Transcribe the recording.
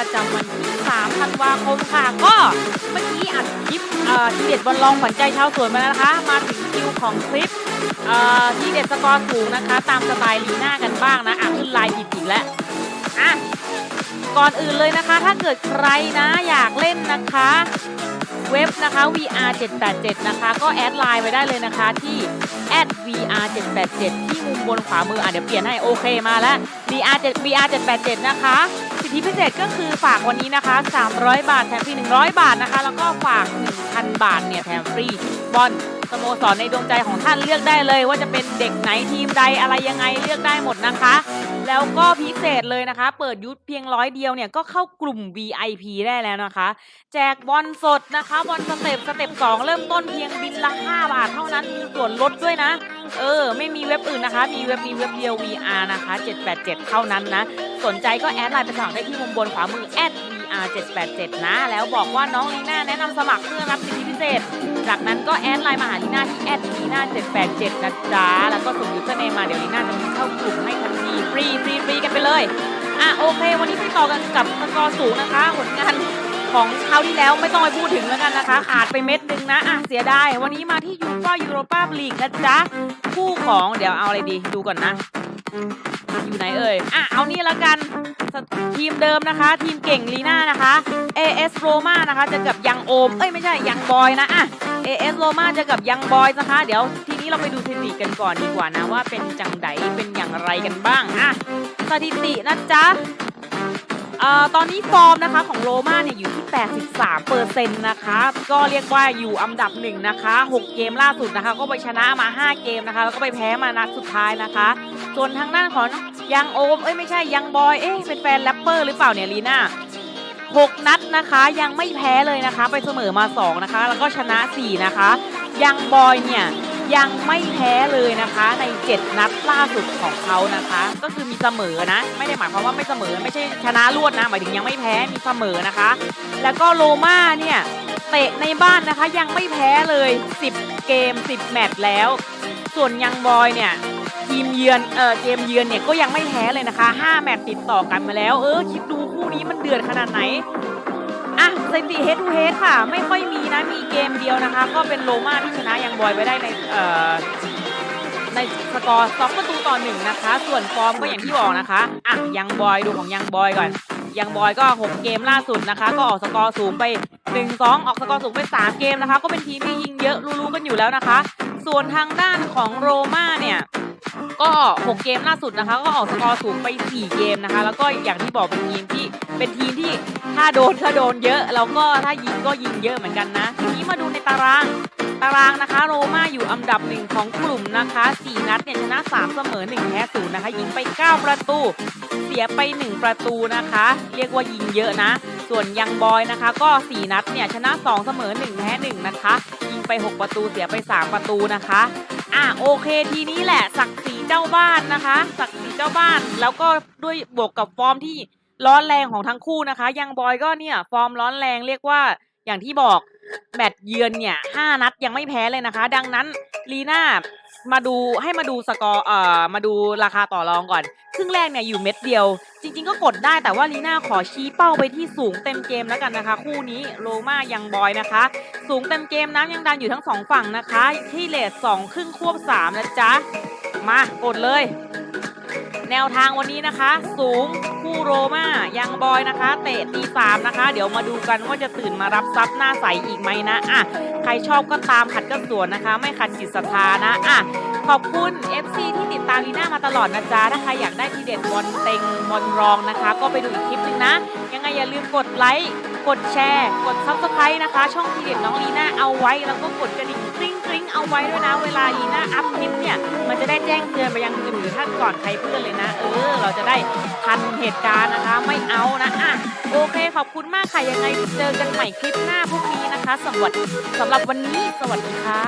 ประจำวันที่3ธันวาคมค่ะ ก็เมื่อกี้อัดคลิปเอ่อทีเด็ดบอลลองขวัญใจชาวสวนมาแล้วนะคะ มาถึงคิวของคลิปเอ่อทีเด็ดสกอร์สูงนะคะ ตามสไตล์ลีน่ากันบ้างนะอะขึ้นไลน์ผิดอีกแล้วอะก่อนอื่นเลยนะคะ ถ้าเกิดใครนะอยากเล่นนะคะ เว็บนะคะ VR 787นะคะ ก็แอดไลน์ไปได้เลยนะคะที่ VR 787ที่มุมบนขวามืออะเดี๋ยวเปลี่ยนให้โอเคมาแล้ว VR 7 VR 787นะคะ ทธิพิเศษก็คือฝากวันนี้นะคะ 300 บาทแถมฟรี 100 บาทนะคะ แล้วก็ฝาก 1,000 บาทเนี่ยแถมฟรีบอลสโมสรในดวงใจของท่านเลือกได้เลย ว่าจะเป็นเด็กไหนทีมใดอะไรยังไงเลือกได้หมดนะคะ แล้วก็พิเศษเลยนะคะ เปิดยุทธเพียงร้อยเดียวเนี่ยก็เข้ากลุ่ม VIP ได้แล้วนะคะ แจกบอลสดนะคะบอลสเต็ปสเต็ป2เริ่มต้นเพียงบินละ 5 บาทเท่านั้นมีส่วนลดด้วยนะ เออ ไม่มีเว็บอื่นนะคะ มีเว็บนี้เว็บเดียว VR นะคะ 787 เท่านั้นนะ สนใจก็แอดไลน์ไปสมัครได้ที่มุมบนขวามือ VR 787 นะ แล้วบอกว่าน้องลีน่าแนะนำสมัครเพื่อรับสิทธิพิเศษ จากนั้นก็แอดไลน์มาหาลีน่าที่แอดลีน่า787นะจ๊ะ แล้วก็ส่งยูเซอร์เนมมาเดี๋ยวลีน่าจะมีเข้ากลุ่มให้ทันทีฟรีฟรีฟรีกันไปเลย อะโอเค วันนี้ไปต่อกันกับสกอร์สูงนะคะผลงานของคราวที่แล้วไม่ต้องไปพูดถึงแล้วกันนะคะ ขาดไปเม็ดนึงนะ อะ เสียดาย วันนี้มาที่ยูฟ่ายูโรปาลีกนะจ๊ะ คู่ของเดี๋ยวเอาอะไรดี ดูก่อนนะ อยู่ไหนเอ่ย อะ เอานี่ละกัน ทีมเดิมนะคะ ทีมเก่งลีน่านะคะ AS Roma นะคะจะกับยังโอม เอ้ยไม่ใช่ยังบอยนะ อะ AS Roma จะกับยังบอยนะคะ เดี๋ยวทีนี้เราไปดูสถิติกันก่อนดีกว่านะว่าเป็นจังไดเป็นอย่างไรกันบ้าง อะ สถิตินะจ๊ะอ่อตอนนี้ฟอร์มนะคะของโรม่าเนี่ยอยู่ที่ 83เปอร์เซ็นต์นะคะ ก็เรียกว่าอยู่อันดับหนึ่งนะคะ 6 เกมล่าสุดนะคะ ก็ไปชนะมา 5 เกมนะคะ แล้วก็ไปแพ้มานัดสุดท้ายนะคะ ส่วนทางด้านของยังโอม เอ้ยไม่ใช่ยังบอย เอ๊ะเป็นแฟนแรปเปอร์หรือเปล่าเนี่ยลีน่า6 นัดนะคะยังไม่แพ้เลยนะคะ ไปเสมอมา 2 นะคะ แล้วก็ชนะ 4 นะคะ ยังบอยเนี่ยยังไม่แพ้เลยนะคะใน 7 นัดล่าสุดของเขานะคะ ก็คือมีเสมอนะ ไม่ได้หมายความว่าไม่เสมอไม่ใช่ชนะรวดนะหมายถึงยังไม่แพ้มีเสมอนะคะ แล้วก็โรม่าเนี่ยเตะในบ้านนะคะยังไม่แพ้เลย 10 เกม 10 แมตช์แล้ว ส่วนยังบอยเนี่ย ทีมเยือนเออเกมเยือนเนี่ยก็ยังไม่แพ้เลยนะคะ 5 แมตช์ติดต่อกันมาแล้ว เออ คิดดูคู่นี้มันเดือดขนาดไหนอะสถิติเฮดทูเฮดค่ะ ไม่ค่อยมีนะ มีเกมเดียวนะคะ ก็เป็นโรม่าที่ชนะยังบอยไปได้ในเอ่อในสกอร์2ประตูต่อหนึ่งนะคะ ส่วนฟอร์มก็อย่างที่บอกนะคะอะยังบอยดูของยังบอยก่อนยังบอยก็ 6 เกมล่าสุดนะคะ ก็ออกสกอร์สูงไป 1-2 ออกสกอร์สูงไป 3 เกมนะคะ ก็เป็นทีมที่ยิงเยอะรู้ๆกันอยู่แล้วนะคะ ส่วนทางด้านของโรม่าเนี่ย ก็ 6 เกมล่าสุดนะคะ ก็ออกสกอร์สูงไป 4 เกมนะคะ แล้วก็อย่างที่บอกเป็นทีมที่เป็นทีมที่ถ้าโดนถ้าโดนเยอะ แล้วก็ถ้ายิงก็ยิงเยอะเหมือนกันนะ ทีนี้มาดูในตารางตารางนะคะโรม่าอยู่อันดับหนึ่งของกลุ่มนะคะ 4 นัดเนี่ยชนะ 3 เสมอ 1 แพ้0นะคะ ยิงไป 9 ประตู เสียไป 1 ประตูนะคะ เรียกว่ายิงเยอะนะ ส่วนยังบอยนะคะ ก็ 4 นัดเนี่ยชนะ 2 เสมอ 1 แพ้ 1 นะคะ ยิงไป 6 ประตูเสียไป 3 ประตูนะคะ อะโอเคทีนี้แหละศักดิ์ศรีเจ้าบ้านนะคะศักดิ์ศรีเจ้าบ้าน แล้วก็ด้วยบวกกับฟอร์มที่ร้อนแรงของทั้งคู่นะคะ ยังบอยก็เนี่ยฟอร์มร้อนแรงเรียกว่า อย่างที่บอกแมตช์เยือนเนี่ยห้านัดยังไม่แพ้เลยนะคะ ดังนั้นลีน่ามาดูให้มาดูสกอร์เอ่อมาดูราคาต่อรองก่อน ครึ่งแรกเนี่ยอยู่เม็ดเดียว จริง ๆ ก็กดได้แต่ว่าลีน่าขอชี้เป้าไปที่สูงเต็มเกมแล้วกันนะคะ คู่นี้โรม่ายังบอยนะคะ สูงเต็มเกมน้ำยังดันอยู่ทั้งสองฝั่งนะคะ ที่เลทสองครึ่งควบสามนะจ๊ะมากดเลย แนวทางวันนี้นะคะ สูง คู่โรม่ายังบอยนะคะ เตะตีสามนะคะ เดี๋ยวมาดูกันว่าจะตื่นมารับซับหน้าใสอีกไหมนะอะใครชอบก็ตามขัดก็สวนนะคะ ไม่ขัดจิตศรัทธานะอะขอบคุณ FC ที่ติดตามลีน่ามาตลอดนะจ๊ะถ้าใครอยากได้ทีเด็ดบอลเต็งบอลรองนะคะ ก็ไปดูอีกคลิปหนึงนะ ยังไงอย่าลืมกดไลค์กดแชร์ กดซับสไครต์นะคะ ช่องทีเด็ดน้องลีน่าเอาไว้แล้วก็กดกระดิ่งกริ๊งกริ๊ง เอาไว้ด้วยนะ เวลาลีน่าอัพคลิปเนี่ย มันจะได้แจ้งเตือนไปยังคนอถือท่านก่อนใครเพื่อนเลยนะ เออ เราจะได้ทันเหตุการณ์นะคะ ไม่เอานะอะโอเค ขอบคุณมากค่ะยังไงเจอกันใหม่คลิปหน้าพรุ่งนี้นะคะสวัสดีสำหรับวันนี้ สวัสดีค่ะ